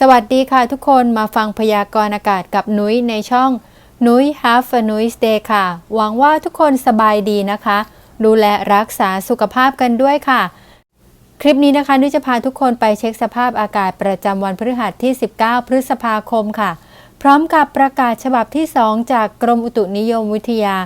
สวัสดีค่ะทุกคนมาฟังพยากรณ์อากาศกับนุ้ยในช่องนุ้ย Have a Nice Day ค่ะ หวังว่าทุกคนสบายดีนะคะ ดูแลรักษาสุขภาพกันด้วยค่ะ คลิปนี้นะคะนุ้ยจะพาทุกคนไปเช็คสภาพอากาศประจำวันพฤหัสที่ 19 พฤษภาคมค่ะ พร้อมกับประกาศฉบับที่ 2 จากกรมอุตุนิยมวิทยา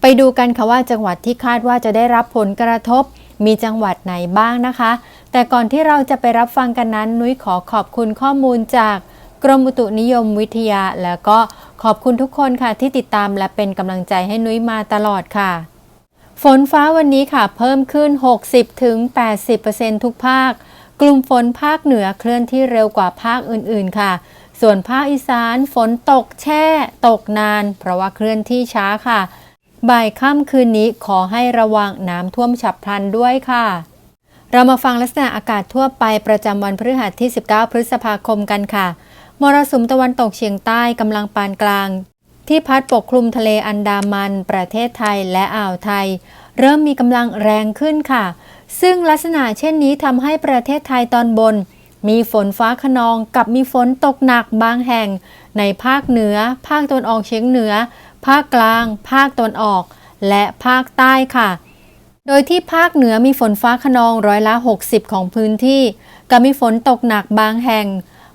ไปดูกันค่ะว่าจังหวัดที่คาดว่าจะได้รับผลกระทบ มีจังหวัดไหนบ้างนะคะ แต่ก่อนที่เราจะไปรับฟังกันนั้น นุ้ยขอขอบคุณข้อมูลจากกรมอุตุนิยมวิทยา แล้วก็ขอบคุณทุกคนค่ะที่ติดตามและเป็นกำลังใจให้นุ้ยมาตลอดค่ะ ฝนฟ้าวันนี้ค่ะ เพิ่มขึ้น 60-80%ทุกภาค กลุ่มฝนภาคเหนือเคลื่อนที่เร็วกว่าภาคอื่นๆค่ะ ส่วนภาคอีสานฝนตกแช่ ตกนาน เพราะว่าเคลื่อนที่ช้าค่ะ บ่ายค่ำคืนนี้ขอให้ระวังน้ำท่วมฉับพลันด้วยค่ะ เรามาฟังลักษณะอากาศทั่วไปประจำวันพฤหัสที่ 19 พฤษภาคมกันค่ะ มรสุมตะวันตกเฉียงใต้กำลังปานกลาง ที่พัดปกคลุมทะเลอันดามัน ประเทศไทยและอ่าวไทย เริ่มมีกำลังแรงขึ้นค่ะ ซึ่งลักษณะเช่นนี้ทำให้ประเทศไทยตอนบน มีฝนฟ้าขนองกับมีฝนตกหนักบางแห่ง ในภาคเหนือ ภาคตะวันออกเฉียงเหนือ ภาคกลาง ภาคตะวันออก และภาคใต้ค่ะ โดยที่ภาคเหนือมีฝนฟ้าขนองร้อยละ 60 ของพื้นที่ กับมีฝนตกหนักบางแห่ง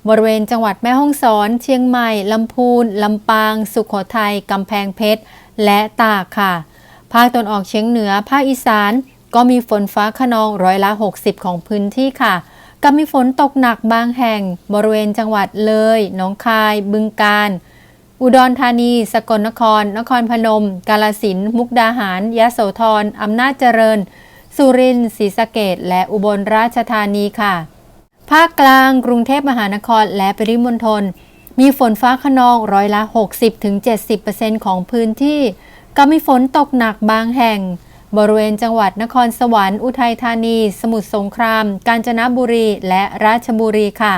บริเวณจังหวัดแม่ฮ่องสอน เชียงใหม่ ลำพูน ลำปาง สุขโขทัย กำแพงเพชร และตากค่ะ ภาคตะวันออกเฉียงเหนือ ภาคอีสาน ก็มีฝนฟ้าขนองร้อยละ 60 ของพื้นที่ค่ะกับมีฝนตกหนักบางแห่ง บริเวณจังหวัดเลย หนองคาย บึงกาฬ อุดรธานี สกลนคร นครพนม กาลสินมุกดาหาร ยะโสธรอำนาจเจริญ สุรินทร์ศรีสะเกดและอุบลราชธานีค่ะ ภาคกลางกรุงเทพมหานครและปริมณฑลมีฝนฟ้าขนองร้อยละ 60-70%ของพื้นที่ก็มีฝนตกหนักบางแห่ง บริเวณจังหวัดนครสวรรค์อุทัยธานี สมุทรสงคราม กาญจนบุรีและราชบุรีค่ะ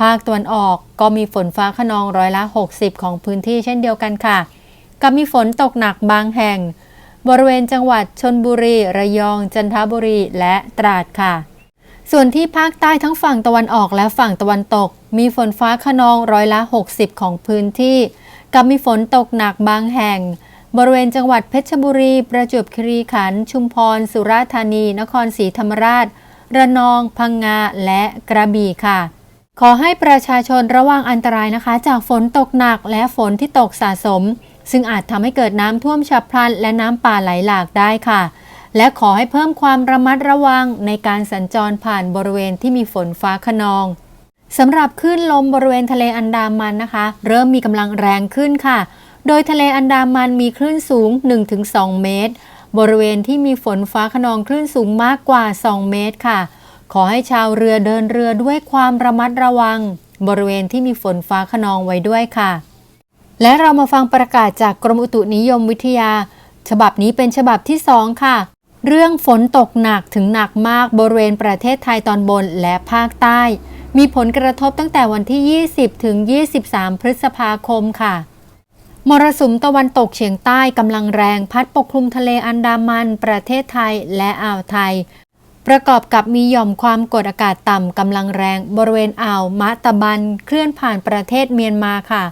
ภาคตะวันออก ก็มีฝนฟ้าขนองร้อยละ 60 ของพื้นที่เช่นเดียวกันค่ะ กับมีฝนตกหนักบางแห่ง บริเวณจังหวัดชนบุรี ระยอง จันทบุรี และตราดค่ะ ส่วนที่ภาคใต้ทั้งฝั่งตะวันออกและฝั่งตะวันตก มีฝนฟ้าขนองร้อยละ 60 ของพื้นที่ กับมีฝนตกหนักบางแห่ง บริเวณจังหวัดเพชรบุรี ประจวบคีรีขันธ์ ชุมพร สุราษฎร์ธานี นครศรีธรรมราช ระนอง พังงา และกระบี่ค่ะ ขอให้ประชาชนระวังอันตรายนะคะ จากฝนตกหนักและฝนที่ตกสะสม ซึ่งอาจทำให้เกิดน้ำท่วมฉับพลัน และน้ำป่าไหลหลากได้ค่ะ และขอให้เพิ่มความระมัดระวังในการสัญจรผ่านบริเวณที่มีฝนฟ้าขนองสำหรับคลื่นลมบริเวณทะเลอันดามันนะคะ เริ่มมีกำลังแรงขึ้นค่ะ โดยทะเลอันดามันมีคลื่นสูง 1-2 เมตร บริเวณที่มีฝนฟ้าขนองคลื่นสูงมากกว่า 2 เมตรค่ะ ขอให้ชาวเรือเดินเรือด้วยความระมัดระวัง บริเวณที่มีฝนฟ้าขนองไว้ด้วยค่ะ และเรามาฟังประกาศจากกรมอุตุนิยมวิทยา ฉบับนี้เป็นฉบับที่2ค่ะ เรื่องฝนตกหนักถึงหนักมากบริเวณประเทศไทยตอนบนและภาคใต้ มีผลกระทบตั้งแต่วันที่ 20 ถึง 23 พฤษภาคมค่ะมรสุมตะวันตกเฉียงใต้กำลังแรงพัดปกคลุมทะเลอันดามัน ประเทศไทยและอ่าวไทย ประกอบกับมีหย่อมความกดอากาศต่ำกำลังแรง บริเวณอ่าวมะตะบันเคลื่อนผ่านประเทศเมียนมาค่ะ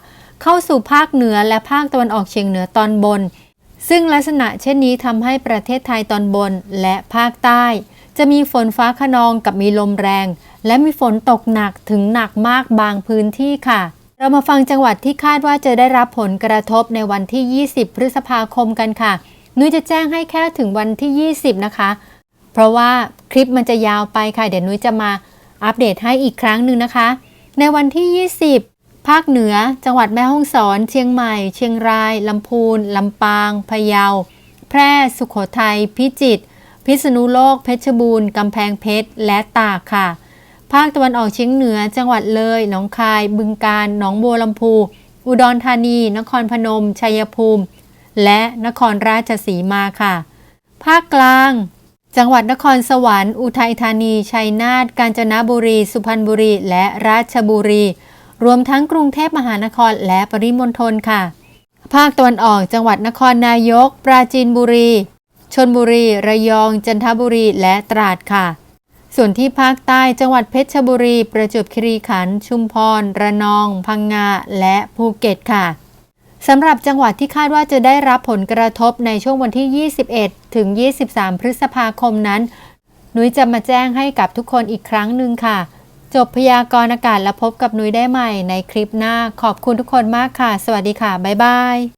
เข้าสู่ภาคเหนือและภาคตะวันออกเฉียงเหนือตอนบน ซึ่งลักษณะเช่นนี้ทำให้ประเทศไทยตอนบนและภาคใต้ จะมีฝนฟ้าขนองกับมีลมแรง และมีฝนตกหนักถึงหนักมากบางพื้นที่ค่ะเรามาฟังจังหวัดที่คาดว่าจะได้รับผลกระทบในวันที่ 20 พฤษภาคมกันค่ะ นุ้ยจะแจ้งให้แค่ถึงวันที่ 20 นะคะ เพราะว่าคลิปมันจะยาวไปค่ะ เดี๋ยวนุ้ยจะมาอัปเดตให้อีกครั้งหนึ่งนะคะ ในวันที่ 20 ภาคเหนือ จังหวัดแม่ฮ่องสอน เชียงใหม่ เชียงรายลำพูนลำปางพะเยา แพร่ สุขโขทัย พิจิตร พิษณุโลก เพชรบูรณ์กำแพงเพชร และตากค่ะ ภาคตะวันออกเฉียงเหนือ จังหวัดเลย หนองคาย บึงกาฬ หนองบัวลำพู อุดรธานี นครพนม ชัยภูมิ และนครราชสีมาค่ะ ภาคกลาง จังหวัดนครสวรรค์ อุทัยธานี ชัยนาท กาญจนบุรี สุพรรณบุรี และราชบุรี รวมทั้งกรุงเทพมหานครและปริมณฑลค่ะ ภาคตะวันออก จังหวัดนครนายก ปราจีนบุรี ชนบุรี ระยอง จันทบุรี และตราดค่ะ ส่วนที่ภาคใต้ จังหวัดเพชรบุรี ประจวบคีรีขันธ์ ชุมพร ระนอง พังงา และภูเก็ตค่ะ สำหรับจังหวัดที่คาดว่าจะได้รับผลกระทบในช่วงวันที่ 21 ถึง 23 พฤษภาคมนั้น นุ้ยจะมาแจ้งให้กับทุกคนอีกครั้งหนึ่งค่ะ จบพยากรณ์อากาศแล้วพบกับนุ้ยได้ใหม่ในคลิปหน้า ขอบคุณทุกคนมากค่ะ สวัสดีค่ะ บ๊ายบาย